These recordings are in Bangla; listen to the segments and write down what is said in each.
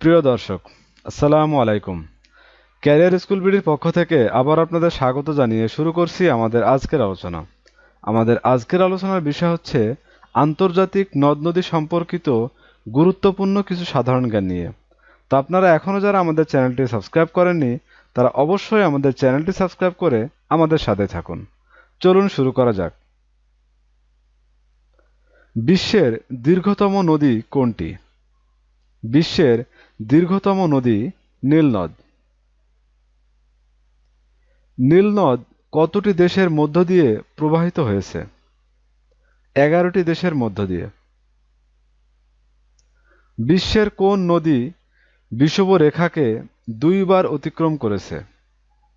প্রিয় দর্শক, আসসালামু আলাইকুম। ক্যারিয়ার স্কুল বিডির পক্ষ থেকে আবার আপনাদের স্বাগত জানিয়ে শুরু করছি আমাদের আজকের আলোচনা। আমাদের আজকের আলোচনার বিষয় হচ্ছে আন্তর্জাতিক নদ নদী সম্পর্কিত গুরুত্বপূর্ণ কিছু সাধারণ জ্ঞান নিয়ে। তো আপনারা এখনও যারা আমাদের চ্যানেলটি সাবস্ক্রাইব করেননি, তারা অবশ্যই আমাদের চ্যানেলটি সাবস্ক্রাইব করে আমাদের সাথে থাকুন। চলুন শুরু করা যাক। বিশ্বের দীর্ঘতম নদী কোনটি? বিশ্বের দীর্ঘতম নদী নীলনদ। নীলনদ কতটি দেশের মধ্য দিয়ে প্রবাহিত হয়েছে? এগারোটি দেশের মধ্য দিয়ে। বিশ্বের কোন নদী বিষুব রেখাকে দুইবার অতিক্রম করেছে?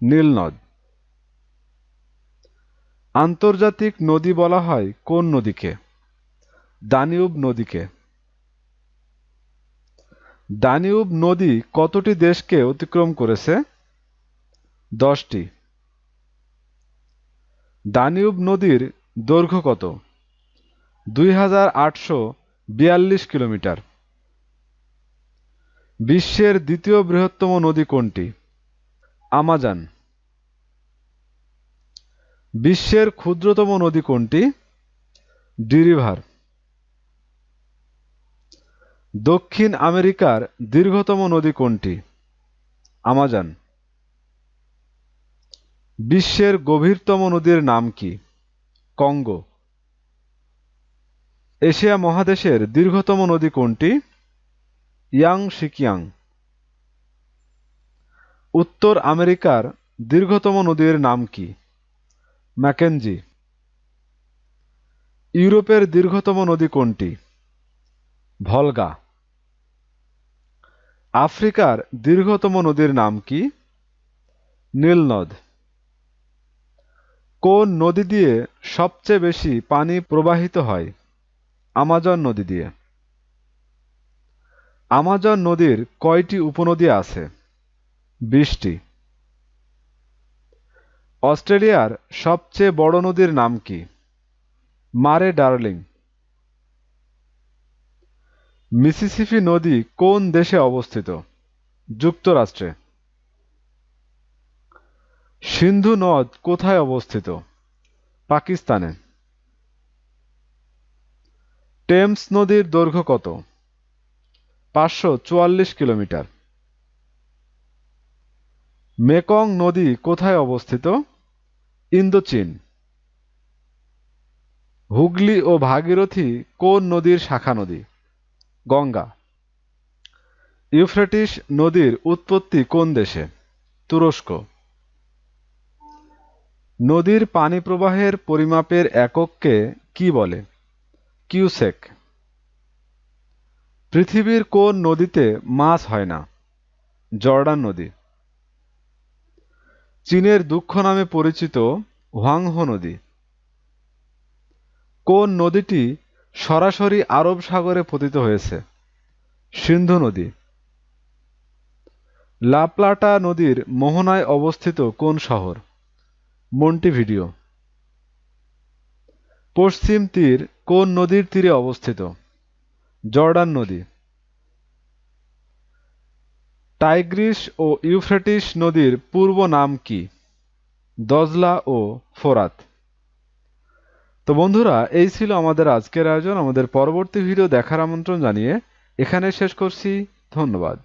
নীলনদ। আন্তর্জাতিক নদী বলা হয় কোন নদীকে? দানিউব নদীকে। দানিউব নদী কতটি দেশকে অতিক্রম করেছে? দশটি। দানিউব নদীর দৈর্ঘ্য কত? দুই হাজার আটশো বিয়াল্লিশ কিলোমিটার। বিশ্বের দ্বিতীয় বৃহত্তম নদী কোনটি? আমাজান। বিশ্বের ক্ষুদ্রতম নদী কোনটি? ডিরিভার দক্ষিণ আমেরিকার দীর্ঘতম নদী কোনটি? আমাজন। বিশ্বের গভীরতম নদীর নাম কি? কঙ্গো। এশিয়া মহাদেশের দীর্ঘতম নদী কোনটি? ইয়াং সিকিয়াং উত্তর আমেরিকার দীর্ঘতম নদীর নাম কি? ম্যাকেনজি। ইউরোপের দীর্ঘতম নদী কোনটি? ভলগা। আফ্রিকার দীর্ঘতম নদীর নাম কি? নীলনদ। কোন নদী দিয়ে সবচেয়ে বেশি পানি প্রবাহিত হয়? আমাজন নদী দিয়ে। আমাজন নদীর কয়টি উপনদী আছে? বিশটি। অস্ট্রেলিয়ার সবচেয়ে বড় নদীর নাম কি? মারে ডার্লিং। মিসিসিপি নদী কোন দেশে অবস্থিত? যুক্তরাষ্ট্রে। সিন্ধু নদ কোথায় অবস্থিত? পাকিস্তানে। টেমস নদীর দৈর্ঘ্য কত? পাঁচশো চুয়াল্লিশ কিলোমিটার। মেকং নদী কোথায় অবস্থিত? ইন্দোচীন। হুগলি ও ভাগীরথী কোন নদীর শাখা নদী? গঙ্গা। ইউফ্রেটিস নদীর উৎপত্তি কোন দেশে? তুরস্ক। নদীর পানি প্রবাহের পরিমাপের একককে কি বলে? কিউসেক। পৃথিবীর কোন নদীতে মাছ হয় না? জর্ডান নদী। চীনের দুঃখ নামে পরিচিত হোয়াংহো নদী। কোন নদীটি সরাসরি আরব সাগরে পতিত হয়েছে। সিন্ধু নদী। লাপ্লাটা নদীর মোহনায় অবস্থিত কোন শহর? মন্টিভিডিও পশ্চিম তীর কোন নদীর তীরে অবস্থিত? জর্ডান নদী। টাইগ্রিস ও ইউফ্রেটিস নদীর পূর্ব নাম কি? দজলা ও ফোরাত। তো বন্ধুরা, এই ছিল আমাদের আজকের আয়োজন। আমাদের পরবর্তী ভিডিও দেখার আমন্ত্রণ জানিয়ে এখানে শেষ করছি। ধন্যবাদ।